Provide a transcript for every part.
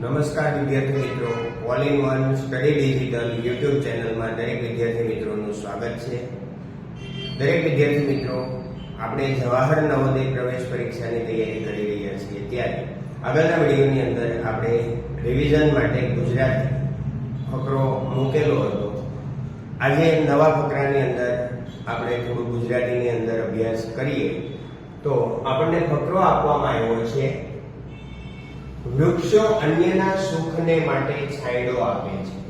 નમસ્કાર વિદ્યાર્થી મિત્રો. All in one study digital YouTube ચેનલમાં દરેક વિદ્યાર્થી મિત્રોનું સ્વાગત છે. દરેક વિદ્યાર્થી મિત્રો, આપણે જવાહર નવોદય પ્રવેશ પરીક્ષાની તૈયારી કરી રહ્યા છીએ ત્યારે. આગળના વિડીયોની અંદર આપણે રિવિઝન માટે ગુજરાતી ફકરો મૂકેલો હતો. આજે નવા ફકરાની અંદર આપણે થોડું ગુજરાતીની અંદર અભ્યાસ કરીએ. તો આપણને ફકરો આપવામાં આવ્યો છે. વૃક્ષો અન્યના સુખને માટે છાંયડો આપે છે.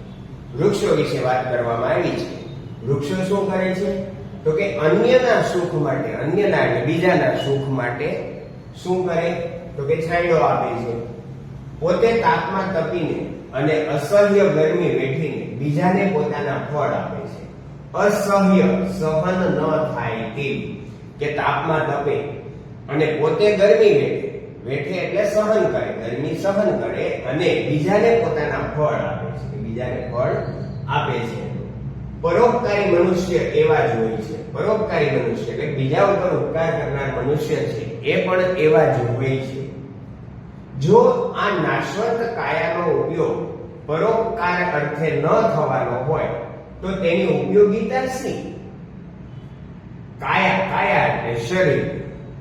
વૃક્ષો વિશે વાત કરવામાં આવી છે. વૃક્ષો શું કરે છે? તો કે અન્યના સુખ માટે, અન્યના એટલે બીજાના સુખ માટે શું કરે? તો કે છાંયડો આપે છે. પોતે તાપમાં તપીને અને અસહ્ય ગરમી વેઠીને બીજાને પોતાના ફળ આપે છે. અસહ્ય સહન ન થાય તેવી કે તાપમાં તપે અને પોતે ગરમી વેઠે. વેઠે એટલે સહન કરે, ગરમી સહન કરે અને બીજાને પોતાના ફળ આપે છે બીજાને ફળ આપે છે. પરોપકારી મનુષ્ય એવા જ હોય છે. પરોપકારી મનુષ્ય એટલે બીજા ઉપર ઉપકાર કરનાર મનુષ્ય છે એ પણ એવા જ હોય છે. જો આ નાશવંત કાયાનો ઉપયોગ પરોપકાર અર્થે ન થવાનો હોય, તો તેની ઉપયોગિતા શી? કાયા કાયા એટલે શરીર.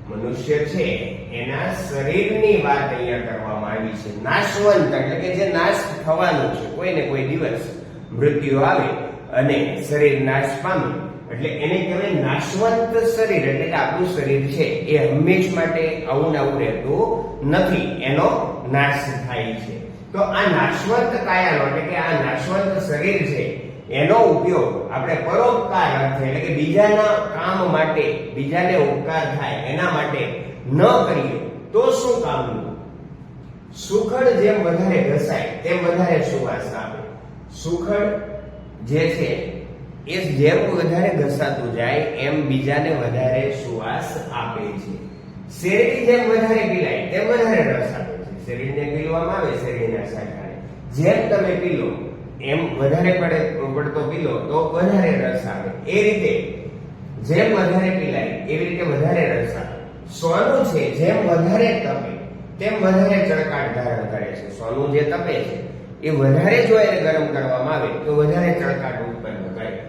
મનુષ્ય છે. એના શરીરની વાત અહીંયા કરવામાં આવી છે. નાશવંત એટલે કે જે નાશ થવાનું છે, કોઈ ને કોઈ દિવસ મૃત્યુ આવે અને શરીર નાશ પામે. એટલે એને કહેવાય નાશવંત શરીર, એટલે કે આપણું શરીર છે, એ હંમેશ માટે આવું ને આવું રહેતું નથી. એનો નાશ થાય છે. તો આ નાશવંત કાયાનો, એટલે કે આ નાશવંત શરીર છે, એનો ઉપયોગ આપણે પરોપકાર અર્થે, એટલે કે બીજાના કામ માટે, બીજાને ઉપકાર થાય, એના માટે ન કરીએ તો શું કામનું સુખડ જેમ વધારે ઘસાય, તેમ વધારે સુવાસ આપે. સુખડ જે છે, એ જેમ વધારે ઘસાતું જાય, એમ બીજાને વધારે સુવાસ આપે છે. શેરડી જેમ વધારે પીલાય, તેમ વધારે રસ આપે છે. શેરડીને પીલવામાં આવે, શેરડીના શાખાને જેમ તમે પીલો, એમ વધારે પડે, પડતો પીલો, તો વધારે રસ આવે. એ રીતે, જેમ વધારે પીલાય, એવી રીતે વધારે રસ આવે સોનું છે, જેમ વધારે તપે, તેમ વધારે ચળકાટ ધારણ કરે છે. સોનું જે તપે છે, એ વધારે જો એને ગરમ કરવામાં આવે, તો વધારે ચળકાટ ઉત્પન્ન કરે.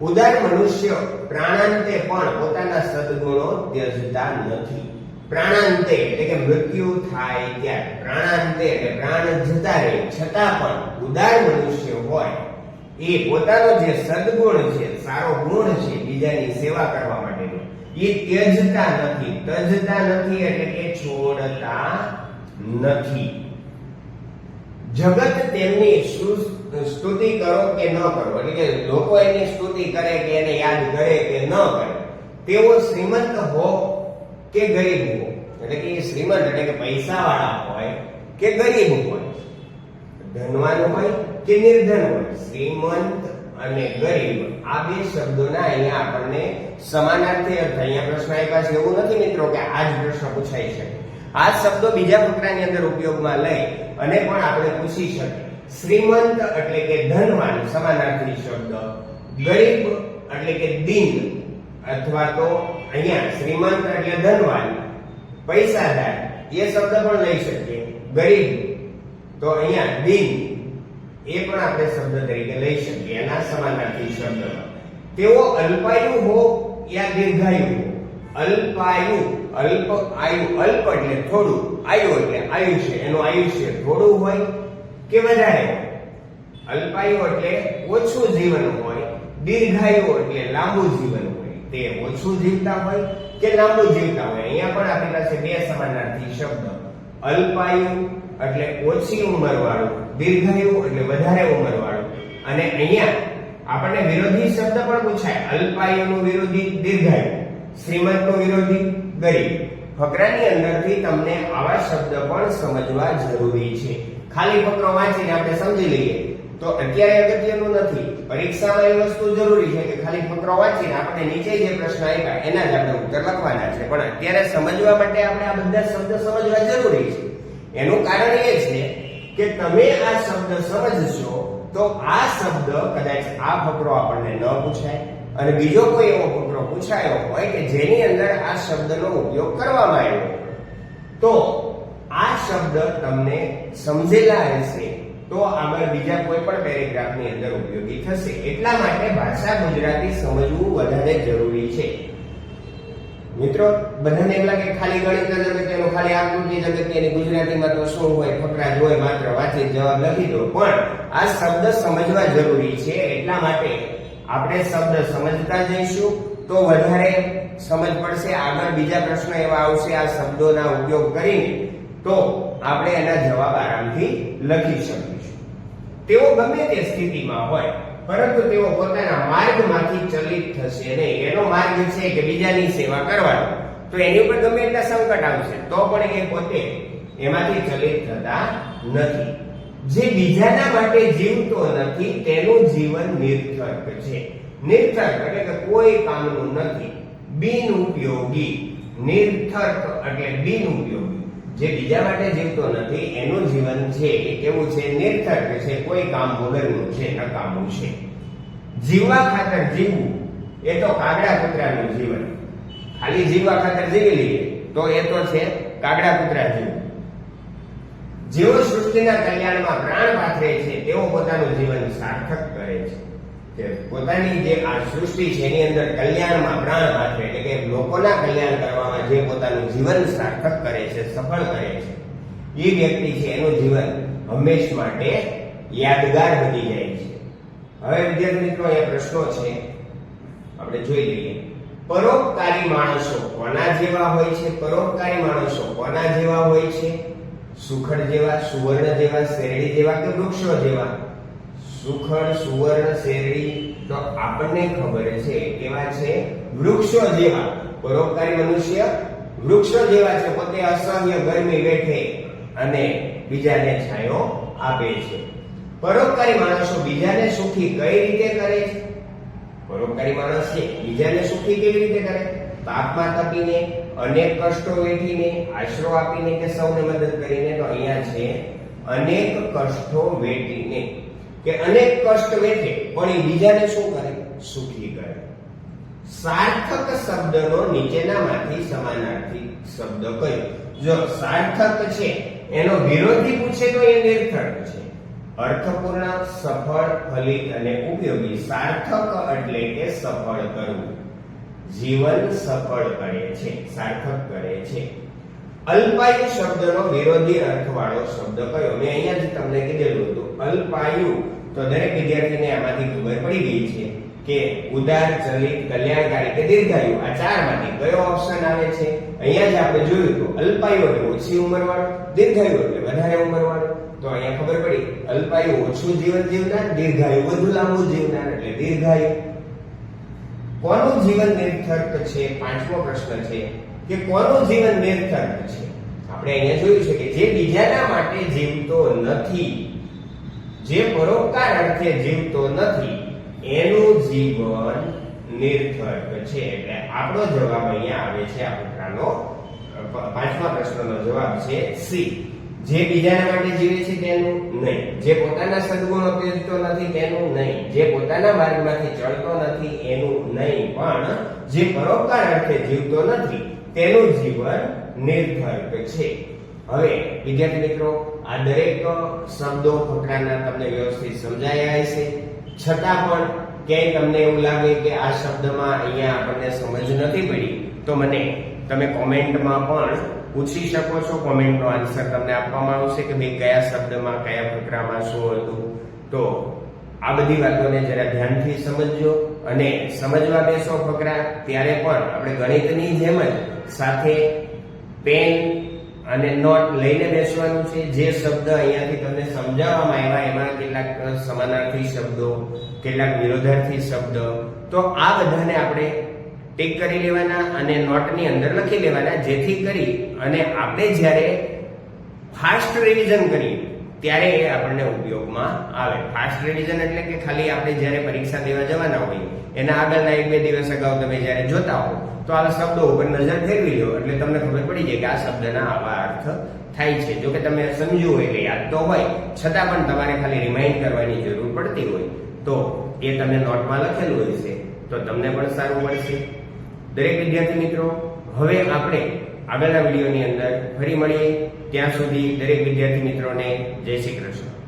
ઉદાર મનુષ્ય પ્રાણાંતે પણ પોતાના સદગુણો ત્યજતા નથી. પ્રાણાંતે એટલે કે મૃત્યુ થાય ત્યારે. પ્રાણાંતે એટલે પ્રાણ જતા રહે. છતાં પણ ઉદાર મનુષ્ય હોય, એ પોતાનો જે સદગુણ છે, સારો ગુણ છે, બીજાની સેવા કરવા એ ત્યજતા નથી. તજતા નથી એટલે કે છોડતા નથી. જગત તેમની સ્તુતિ કરો કે ન કરો. એટલે કે લોકો એની સ્તુતિ કરે કે એને યાદ કરે કે ન કરે. તેઓ શ્રીમંત હો કે ગરીબ હો? એટલે કે એ શ્રીમંત એટલે કે પૈસા વાળા હોય કે ગરીબ હોય? ધનવાન હોય કે નિર્ધન હોય? શ્રીમંત અને ગરીબ આ બે શબ્દોના અહીંયા આપણને સમાનાર્થી અર્થ. અહીંયા પ્રશ્ન આપ્યા છે. એવું નથી મિત્રો કે આ જ પ્રશ્ન પૂછાઈ શકે આ શબ્દો બીજા ફકરાની અંદર ઉપયોગમાં લઈ અને પણ આપણે પૂછી શકીએ. શ્રીમંત એટલે કે ધનવાન, સમાનાર્થી શબ્દ. ગરીબ એટલે કે દીન, અથવા તો અહીંયા શ્રીમંત એટલે ધનવાન. પૈસાદાર, એ શબ્દ પણ લઈ શકીએ. ગરીબ, તો અહીંયા દીન. એ પણ આપણે શબ્દ તરીકે લઈ શકીએ. એના સમાનાર્થી શબ્દ. તેઓ અલ્પાયુ હો યા દીર્ઘાયુ અલ્પાયુ, અલ્પ આયુ, અલ્પ એટલે થોડું. આયુ એટલે આયુષ્ય. એનું આયુષ્ય થોડું હોય કે વધારે અલ્પાયુ એટલે ઓછું જીવન હોય. દીર્ઘાયુ એટલે લાંબુ જીવન હોય. તે ઓછું જીવતા હોય કે લાંબુ જીવતા હોય? અહીંયા પણ આપણી પાસે બે સમાનાર્થી શબ્દ. અલ્પાયુ એટલે ઓછી ઉંમર વાળું દીર્ઘાયુ એટલે વધારે ઉંમર વાળો અને અહીંયા આપણને વિરોધી શબ્દ પણ પૂછાય. અલ્પાયુનો વિરોધી, દીર્ઘાયુ. શ્રીમંતનો વિરોધી, ગરીબ. ફકરાની અંદરથી તમને આવા શબ્દ પણ સમજવા જરૂરી છે. ખાલી ફકરો વાંચીને આપણે સમજી લઈએ. તો અત્યારે અગત્યનું નથી. પરીક્ષામાં એ વસ્તુ જરૂરી છે કે ખાલી ફકરો વાંચીને આપણે નીચે જે પ્રશ્ન આવ્યા એના જ આપણે ઉત્તર લખવાના છે. પણ અત્યારે સમજવા માટે આપણે આ બધા શબ્દ સમજવા જરૂરી છે. એનું કારણ એ છે કે તમે આ શબ્દ સમજશો, તો આ શબ્દ કદાચ આ ફકરો આપણને ન પૂછાય. અને બીજો કોઈ એવો ફકરો પૂછાયો હોય કે જેની અંદર આ શબ્દનો ઉપયોગ કરવામાં આવ્યો તો આ શબ્દ તમને સમજેલા હશે તો આગળ બીજા કોઈ પણ પેરેગ્રાફની અંદર ઉપયોગી થશે. એટલા માટે ભાષા ગુજરાતી સમજવું વધારે જરૂરી છે. મિત્રો બધાને એમ લાગે ખાલી ગણિત જ અગત્યનું ખાલી આકૃતિ જ એની ગુજરાતીમાં તો શું હોય, ફકરા જ હોય માત્ર વાંચી, જવાબ લખી દો. પણ આ શબ્દ સમજવા જરૂરી છે, એટલા માટે આપણે શબ્દ સમજતા જઈશું તો વધારે સમજ પડશે. આગળ બીજા પ્રશ્નો એવા આવશે, આ શબ્દોના ઉપયોગ કરીને તો આપણે એના જવાબ આરામથી લખી શકીશું. તેઓ ગમે તે સ્થિતિમાં હોય, પરંતુ તેઓ પોતાના માર્ગમાંથી ચલિત થશે નહીં. એનો માર્ગ છે કે બીજાની સેવા કરવાનો. તો એની ઉપર ગમે એટલા સંકટ આવશે, તો પણ એ પોતે એમાંથી ચલિત થતા નથી. જે બીજાના માટે જીવતો નથી, તેનું જીવન નિર્થક છે. નિર્થક એટલે કે કોઈ કામનું નથી. બિનઉપયોગી. નિર્થક એટલે બિનઉપયોગી. જે બીજા માટે જીવતો નથી, એનું જીવન છે એ કેવું છે? નિર્થક છે. કોઈ કામ વગરનું છે, નકામું છે. જીવવા ખાતર જીવવું એ તો કાગડા કૂતરાનું જીવન. ખાલી જીવવા ખાતર જીવી લઈએ, તો એ તો છે કાગડા કૂતરા જીવ. જેઓ સૃષ્ટિના કલ્યાણમાં પ્રાણ પાથરે છે, તેઓ પોતાનું જીવન સાર્થક કરે છે. પોતાની જે આ સૃષ્ટિ છે, એની અંદર કલ્યાણમાં પ્રાણ પાથરે, એટલે કે લોકોના કલ્યાણ કરવામાં જે પોતાનું જીવન સાર્થક કરે છે, સફળ કરે છે, એ વ્યક્તિ છે, એનું જીવન હંમેશ માટે યાદગાર બની જાય છે. હવે વિદ્યાર્થી મિત્રો, અહીંયા પ્રશ્નો છે. આપણે જોઈ લઈએ. પરોપકારી માણસો કોના જેવા હોય છે? પરોપકારી માણસો કોના જેવા હોય છે? સુખડ જેવા, સુવર્ણ જેવા, શેરડી જેવા કે વૃક્ષો જેવા? સુખડ, સુવર્ણ, શેરડી તો આપણને ખબર છે કેવા છે? વૃક્ષો જેવા. પરોપકારી મનુષ્ય વૃક્ષો જેવા છે. પોતે અસહ્ય ગરમી વેઠે અને બીજાને છાંયો આપે છે. પરોપકારી માણસો બીજાને સુખી કઈ રીતે કરે છે? પરોપકારી માણસ છે, બીજાને સુખી કેવી રીતે કરે? પાપમાં તપીને, અનેક કષ્ટો વેઠીને, આશરો આપીને કે સૌને મદદ કરીને તો અહીંયા છે. અનેક કષ્ટો વેઠીને કે અનેક કષ્ટ વેઠે, પણ એ બીજાને શું કરે? સુખી કરે. સાર્થક શબ્દનો નીચેનામાંથી સમાનાર્થી શબ્દ કયો? જો સાર્થક છે, એનો વિરોધી પૂછે તો એ નિર્થક છે. અર્થપૂર્ણ, સફળ, ફલિત અને ઉપયોગી સાર્થક એટલે કે સફળ કરવું. જીવન સફળ કરે છે, સાર્થક કરે છે. અલ્પાયુ શબ્દનો વિરોધી અર્થવાળો શબ્દ કયો? મેં અહીંયા જ તમને કીધેલું હતું. અલ્પાયુ તો દરેક વિદ્યાર્થીને આમાંથી ખબર પડી ગઈ છે કે ઉદાર, ચલિત, કલ્યાણકારી કે દીર્ઘાયુ આ ચારમાંથી કયો ઓપ્શન આવે છે? અહીંયા જ આપણે જોયું હતું. અલ્પાયુ એટલે ઓછી ઉંમરવાળો, દીર્ઘાયુ એટલે વધારે ઉંમરવાળો. તો અહીંયા ખબર પડી, અલ્પાયુ ઓછું જીવન જીવનાર, દીર્ઘાયુ વધુ લાંબુ જીવનાર, એટલે દીર્ઘાયુ. કોનું જીવન નિર્થક છે? પાંચમો પ્રશ્ન છે કે કોનું જીવન નિર્થક છે? આપણે અહીંયા જોયું છે કે જે બીજાના માટે જીવતો નથી, જે પરોપકાર અર્થે જીવતો નથી, એનું જીવન નિર્થક છે. એટલે આપણો જવાબ અહીંયા આવે છે, આ પ્રકારનો પાંચમા પ્રશ્નનો જવાબ છે સી. જે બીજાના માટે જીવે છે તેનું નહીં. જે પોતાના સદગુણ ઉપયોગતો નથી તેનું નહીં. જે પોતાના માર્ગમાંથી ચડતો નથી એનું નહીં. પણ જે પરોપકાર અર્થે જીવતો નથી તેનું જીવન નિર્થક છે. હવે, વિદ્યાર્થી મિત્રો, આ દરેક શબ્દો ફકરાના તમને વ્યવસ્થિત સમજાયા હશે છતાં પણ ક્યાંય તમને એવું લાગે કે આ શબ્દમાં અહીંયા આપણને સમજ નથી પડી, તો મને તમે કોમેન્ટમાં પણ પૂછી શકો છો, કોમેન્ટનો આન્સર તમને આપવામાં આવશે કે ભાઈ કયા શબ્દમાં, કયા ફકરામાં શું હતું. તો આ બધી વાતોને જરા ધ્યાનથી સમજજો અને સમજવા બેસો ફકરા, ત્યારે પણ આપણે ગણિતની જેમ જ સાથે પેન અને નોટ લઈને બેસવાનું છે. જે શબ્દ અહીંયાથી તમને સમજાવવામાં આવ્યા, એમાં કેટલાક સમાનાર્થી શબ્દો, કેટલાક વિરોધાર્થી શબ્દ. તો આ બધાને આપણે ટીક કરી લેવાના અને નોટની અંદર લખી લેવાના, જેથી કરી અને આપણે જ્યારે ફાસ્ટ રિવિઝન કરીએ, ત્યારે એ આપણને ઉપયોગમાં આવે. ફાસ્ટ રિવિઝન એટલે કે ખાલી આપણે જ્યારે પરીક્ષા દેવા જવાના હોઈએ એના આગળના એક બે દિવસ અગાઉ તમે જ્યારે જોતા હો, તો આ શબ્દો ઉપર નજર ફેરવી લો, એટલે તમને ખબર પડી જાય કે આ શબ્દના આવા અર્થ થાય છે. જો કે તમે સમજ્યું હોય કે યાદ તો હોય, છતાં પણ તમારે ખાલી રિમાઇન્ડ કરવાની જરૂર પડતી હોય. તો એ તમે નોટમાં લખેલું હોય છે તો તમને પણ સારું મળશે દરેક વિદ્યાર્થી મિત્રો, હવે આપણે આગળના વિડીયોની અંદર ફરી મળીએ. ત્યાં સુધી દરેક વિદ્યાર્થી મિત્રોને જય શ્રી કૃષ્ણ.